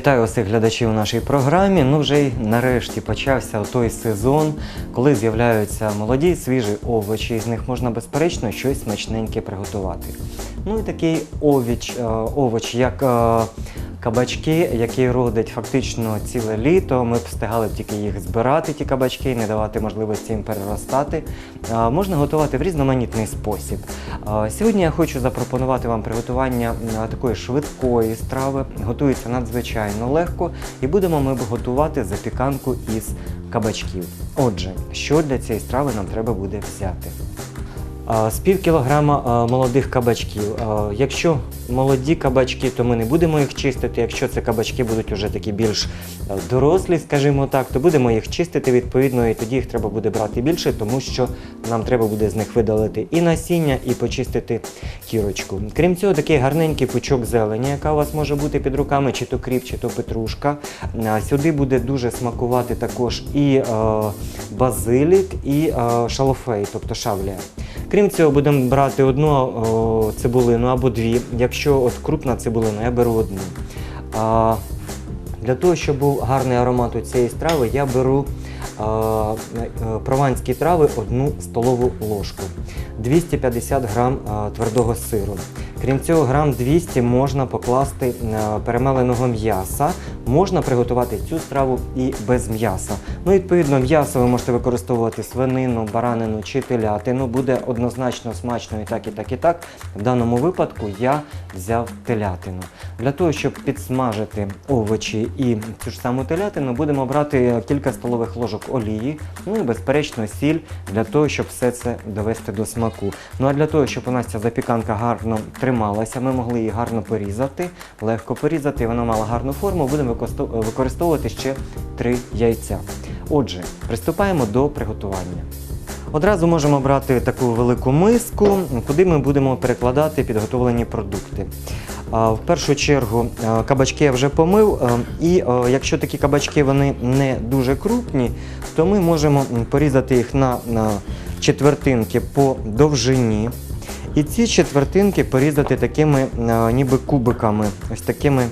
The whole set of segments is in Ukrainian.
Вітаю усіх глядачів у нашій програмі. Ну вже й нарешті почався той сезон, коли з'являються молоді свіжі овочі. З них можна безперечно щось смачненьке приготувати. Ну і такий овіч, е, овоч, як е, кабачки, який родить фактично ціле літо. Ми б встигали тільки їх збирати, ті кабачки, не давати можливості їм переростати. Можна готувати в різноманітний спосіб. Сьогодні я хочу запропонувати вам приготування такої швидкої страви. Готується надзвичайно легко, і будемо ми готувати запіканку із кабачків. Отже, що для цієї страви нам треба буде взяти? З пів кілограма молодих кабачків. Якщо молоді кабачки, то ми не будемо їх чистити. Якщо це кабачки будуть вже такі більш е, дорослі, скажімо так, то будемо їх чистити відповідно, і тоді їх треба буде брати більше, тому що нам треба буде з них видалити і насіння, і почистити кірочку. Крім цього, такий гарненький пучок зелені, яка у вас може бути під руками, чи то кріп, чи то петрушка. Сюди буде дуже смакувати також і е, базилік, і е, шалофей, тобто шавлія. Крім цього, будемо брати одну цибулину або дві. Якщо от крупна цибулина, я беру одну. А, для того, щоб був гарний аромат у цієї страви, я беру а, е, прованські трави одну столову ложку, 250 грам твердого сиру. Крім цього, грам 200 можна покласти е, перемеленого м'яса. Можна приготувати цю страву і без м'яса. Ну, відповідно, м'ясо ви можете використовувати свинину, баранину чи телятину. Буде однозначно смачно і так, і так, і так. В даному випадку я взяв телятину. Для того, щоб підсмажити овочі і цю ж саму телятину, будемо брати кілька столових ложок олії, ну і безперечно сіль для того, щоб все це довести до смаку. Ну а для того, щоб у нас ця запіканка гарно трималася, ми могли її гарно порізати, легко порізати, вона мала гарну форму, будемо використовувати ще три яйця. Отже, приступаємо до приготування. Одразу можемо брати таку велику миску, куди ми будемо перекладати підготовлені продукти. В першу чергу кабачки я вже помив, і якщо такі кабачки вони не дуже крупні, то ми можемо порізати їх на, четвертинки по довжині. І ці четвертинки порізати такими ніби кубиками, ось такими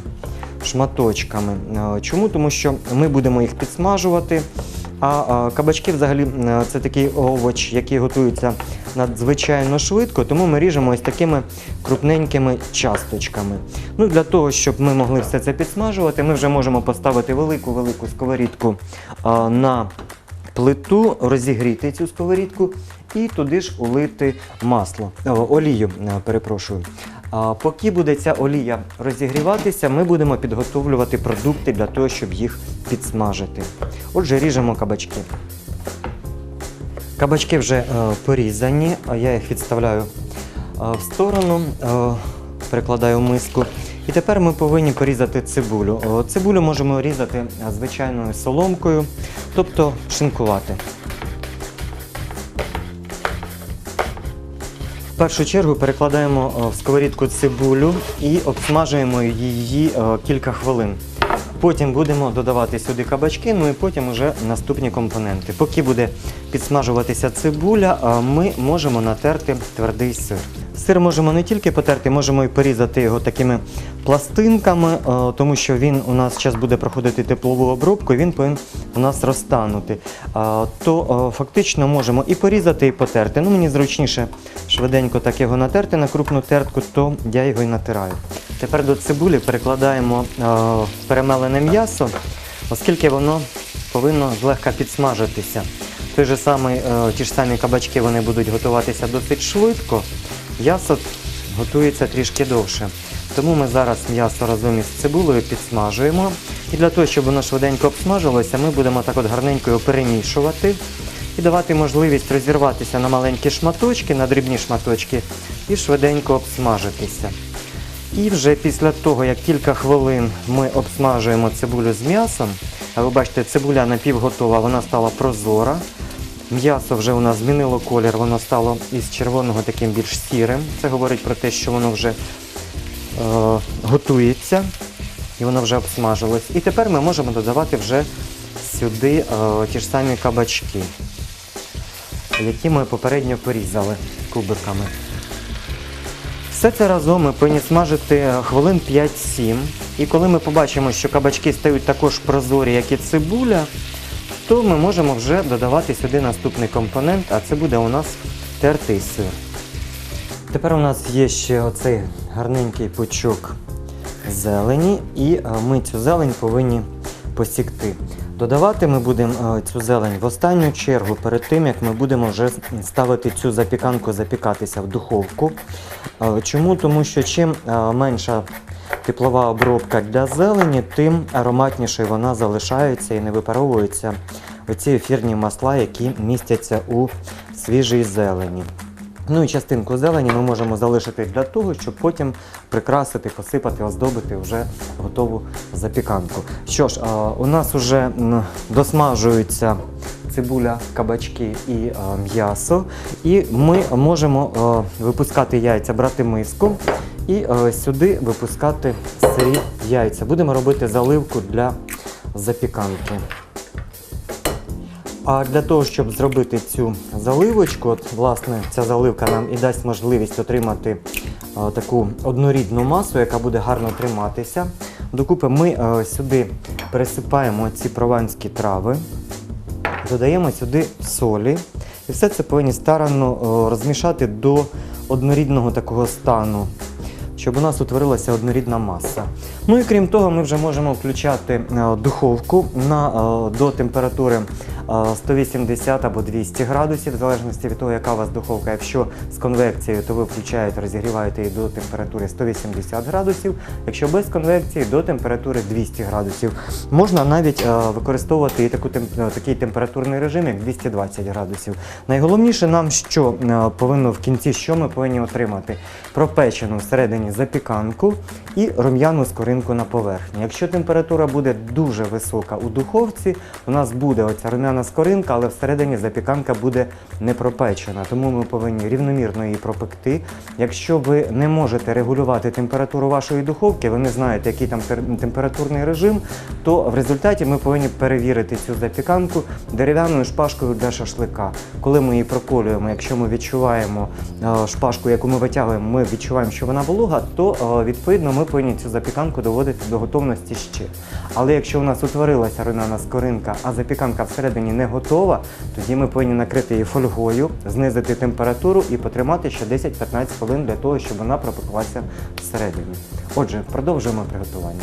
шматочками. Е, Чому? Тому що ми будемо їх підсмажувати. А, кабачки взагалі е, це такий овоч, який готується надзвичайно швидко, тому ми ріжемо ось такими крупненькими часточками. Ну, для того, щоб ми могли все це підсмажувати, ми вже можемо поставити велику-велику сковорідку на плиту, розігріти цю сковорідку і туди ж улити масло, олію, е, перепрошую. Поки буде ця олія розігріватися, ми будемо підготовлювати продукти для того, щоб їх підсмажити. Отже, ріжемо кабачки. Кабачки вже е, порізані, я їх відставляю е, в сторону, е, перекладаю миску. І тепер ми повинні порізати цибулю. Цибулю можемо різати звичайною соломкою, тобто шинкувати. В першу чергу перекладаємо е, в сковорідку цибулю і обсмажуємо її е, кілька хвилин. Потім будемо додавати сюди кабачки, ну і потім вже наступні компоненти. Поки буде підсмажуватися цибуля, е, ми можемо натерти твердий сир. Сир можемо не тільки потерти, можемо і порізати його такими пластинками, е, тому що він у нас зараз буде проходити теплову обробку, і він повинен у нас розтанути. То е, фактично можемо і порізати, і потерти. Ну, мені зручніше швиденько так його натерти на крупну тертку, то я його і натираю. Тепер до цибулі перекладаємо е, перемелене м'ясо, оскільки воно повинно злегка підсмажитися. Ті ж самі кабачки будуть готуватися досить швидко. М'ясо готується трішки довше. Тому ми зараз м'ясо разом із цибулею підсмажуємо. І для того, щоб воно швиденько обсмажилося, ми будемо так от гарненько його перемішувати і давати можливість розірватися на маленькі шматочки, на дрібні шматочки і швиденько обсмажитися. І вже після того, як кілька хвилин ми обсмажуємо цибулю з м'ясом, ви бачите, цибуля напівготова, вона стала прозора. М'ясо вже у нас змінило колір, воно стало із червоного таким більш сірим. Це говорить про те, що воно вже е, готується і воно вже обсмажилось. І тепер ми можемо додавати вже сюди е, ті ж самі кабачки, які ми попередньо порізали кубиками. Все це разом ми повинні смажити хвилин 5-7. І коли ми побачимо, що кабачки стають також прозорі, як і цибуля, то ми можемо вже додавати сюди наступний компонент, а це буде у нас тертий сир. Тепер у нас є ще оцей гарненький пучок зелені, і е, ми цю зелень повинні посікти. Додавати ми будемо е, цю зелень в останню чергу перед тим, як ми будемо вже ставити цю запіканку запікатися в духовку. Е, Чому? Тому що чим менша теплова обробка для зелені, тим ароматнішою вона залишається і не випаровуються оці ефірні масла, які містяться у свіжій зелені. Ну і частинку зелені ми можемо залишити для того, щоб потім прикрасити, посипати, оздобити вже готову запіканку. Що ж, у нас вже досмажуються цибуля, кабачки і м'ясо, і ми можемо випускати яйця, брати миску і сюди випускати сирі яйця. Будемо робити заливку для запіканки. А для того, щоб зробити цю заливочку, от, власне, ця заливка нам і дасть можливість отримати е, таку однорідну масу, яка буде гарно триматися. Докупи ми е, сюди пересипаємо ці прованські трави, додаємо сюди солі. І все це повинні старанно е, розмішати до однорідного такого стану, щоб у нас утворилася однорідна маса. Ну і крім того, ми вже можемо включати е, духовку на, е, до температури 180 або 200 градусів, в залежності від того, яка у вас духовка. Якщо з конвекцією, то ви включаєте, розігріваєте її до температури 180 градусів. Якщо без конвекції, до температури 200 градусів. Можна навіть е, використовувати і таку, е, такий температурний режим, як 220 градусів. Найголовніше нам, що е, повинно в кінці, що ми повинні отримати? Пропечену всередині запіканку і рум'яну скоринку на поверхні. Якщо температура буде дуже висока у духовці, у нас буде оця рум'яна скоринка, але всередині запіканка буде не пропечена. Тому ми повинні рівномірно її пропекти. Якщо ви не можете регулювати температуру вашої духовки, ви не знаєте, який там температурний режим, то в результаті ми повинні перевірити цю запіканку дерев'яною шпажкою для шашлика. Коли ми її проколюємо, якщо ми відчуваємо е, шпажку, яку ми витягуємо, ми відчуваємо, що вона волога, то е, відповідно ми повинні цю запіканку доводити до готовності ще. Але якщо у нас утворилася румяна скоринка, а запіканка всередині не готова, тоді ми повинні накрити її фольгою, знизити температуру і потримати ще 10-15 хвилин для того, щоб вона пропеклася всередині. Отже, продовжуємо приготування.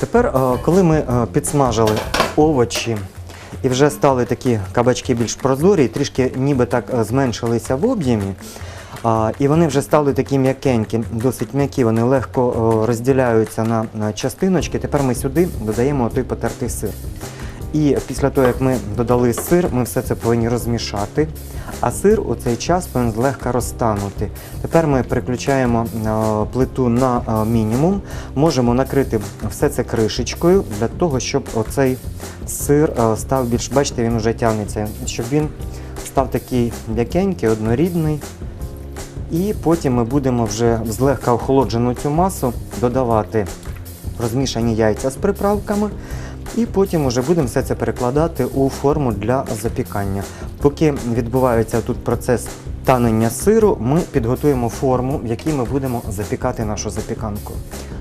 Тепер, е, коли ми е, підсмажили овочі і вже стали такі кабачки більш прозорі, трішки ніби так е, зменшилися в об'ємі, а, і вони вже стали такі м'якенькі, досить м'які, вони легко розділяються на, на частиночки. Тепер ми сюди додаємо той потертий сир. І після того, як ми додали сир, ми все це повинні розмішати. А сир у цей час повинен злегка розтанути. Тепер ми переключаємо плиту на мінімум. Можемо накрити все це кришечкою для того, щоб оцей сир став більш, бачите, він вже тягнеться, щоб він став такий м'якенький, однорідний. І потім ми будемо вже в злегка охолоджену цю масу додавати розмішані яйця з приправками. І потім вже будемо все це перекладати у форму для запікання. Поки відбувається тут процес танення сиру, ми підготуємо форму, в якій ми будемо запікати нашу запіканку.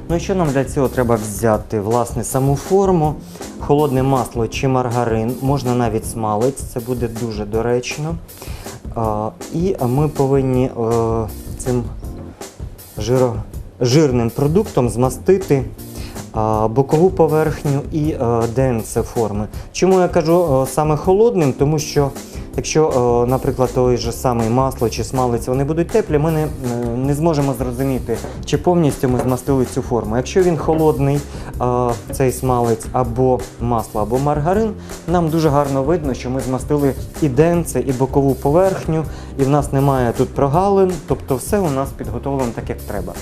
Ну і що нам для цього треба взяти? Власне, саму форму, холодне масло чи маргарин, можна навіть смалець, це буде дуже доречно. І ми повинні е, цим жиро, жирним продуктом змастити бокову поверхню і денце ДНЦ форми. Чому я кажу е, саме холодним? Тому що якщо, е, наприклад, той же самий масло чи смалець вони будуть теплі, ми не, е, не зможемо зрозуміти, чи повністю ми змастили цю форму. Якщо він холодний, е, цей смалець або масло, або маргарин, нам дуже гарно видно, що ми змастили і денце, і бокову поверхню, і в нас немає тут прогалин, тобто все у нас підготовлено так, як треба.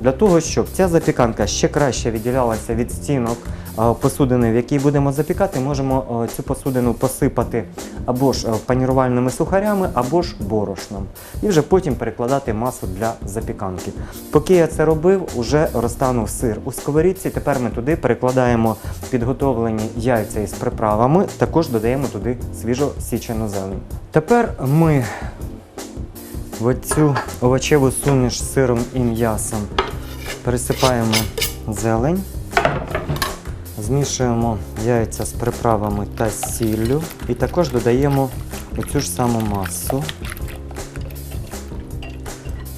Для того, щоб ця запіканка ще краще відділялася від стінок посудини, в якій будемо запікати, можемо е, цю посудину посипати або ж е, панірувальними сухарями, або ж борошном. І вже потім перекладати масу для запіканки. Поки я це робив, уже розтанув сир у сковорідці. Тепер ми туди перекладаємо підготовлені яйця із приправами, також додаємо туди свіжо січену зелень. Тепер ми в цю овочеву суміш з сиром і м'ясом пересипаємо зелень, змішуємо яйця з приправами та сіллю і також додаємо оцю ж саму масу.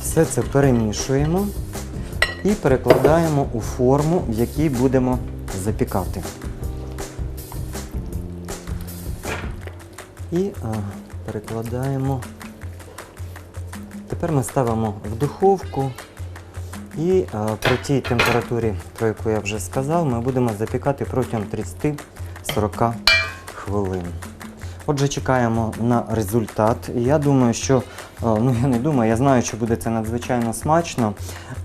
Все це перемішуємо і перекладаємо у форму, в якій будемо запікати. І е, перекладаємо. Тепер ми ставимо в духовку і е, при тій температурі, про яку я вже сказав, ми будемо запікати протягом 30-40 хвилин. Отже, чекаємо на результат. Я думаю, що е, ну я не думаю, я знаю, що буде це надзвичайно смачно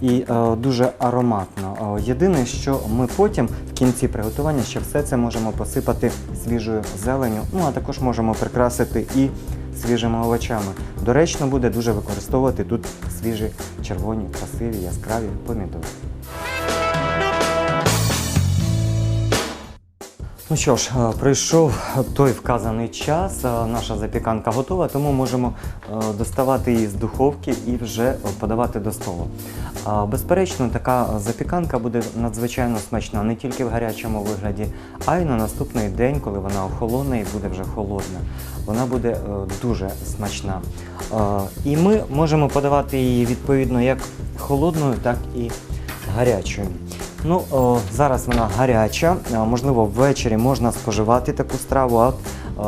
і е, дуже ароматно. Єдине, що ми потім в кінці приготування ще все це можемо посипати свіжою зеленю, ну а також можемо прикрасити і свіжими овочами. Доречно буде дуже використовувати тут свіжі червоні, красиві, яскраві помідори. Ну що ж, е, прийшов той вказаний час. е, Наша запіканка готова, тому можемо е, доставати її з духовки і вже подавати до столу. Безперечно, така запіканка буде надзвичайно смачна не тільки в гарячому вигляді, а й на наступний день, коли вона охолоне і буде вже холодна. Вона буде дуже смачна. І ми можемо подавати її відповідно як холодною, так і гарячою. Ну, о, зараз вона гаряча, можливо, ввечері можна споживати таку страву, а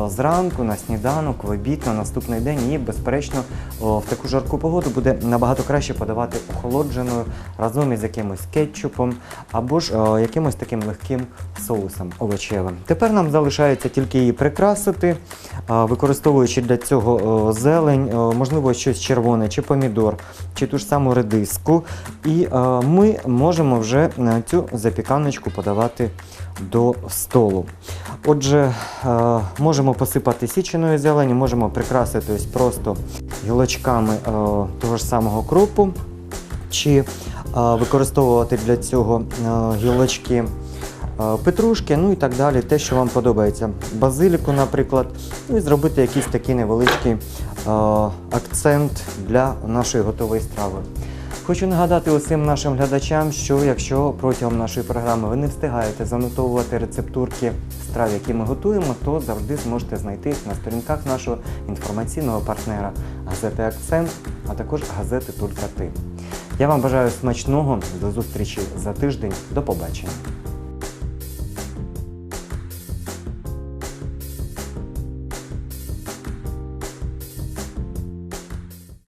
зранку, на сніданок, в обід, на наступний день її, безперечно, в таку жарку погоду буде набагато краще подавати охолодженою разом із якимось кетчупом або ж якимось таким легким соусом овочевим. Тепер нам залишається тільки її прикрасити, е, використовуючи для цього зелень, можливо, щось червоне, чи помідор, чи ту ж саму редиску. І е, ми можемо вже е, цю запіканочку подавати до столу. Отже, е, можемо посипати січеною зелені, можемо прикрасити ось просто гілочками е, того ж самого кропу, чи е, використовувати для цього гілочки петрушки, ну і так далі, те, що вам подобається. Базиліку, наприклад, ну і зробити якийсь такий невеличкий акцент для нашої готової страви. Хочу нагадати усім нашим глядачам, що якщо протягом нашої програми ви не встигаєте занотовувати рецептурки страв, які ми готуємо, то завжди зможете знайти їх на сторінках нашого інформаційного партнера газети Акцент, а також газети Тільки ти. Я вам бажаю смачного, до зустрічі за тиждень. До побачення.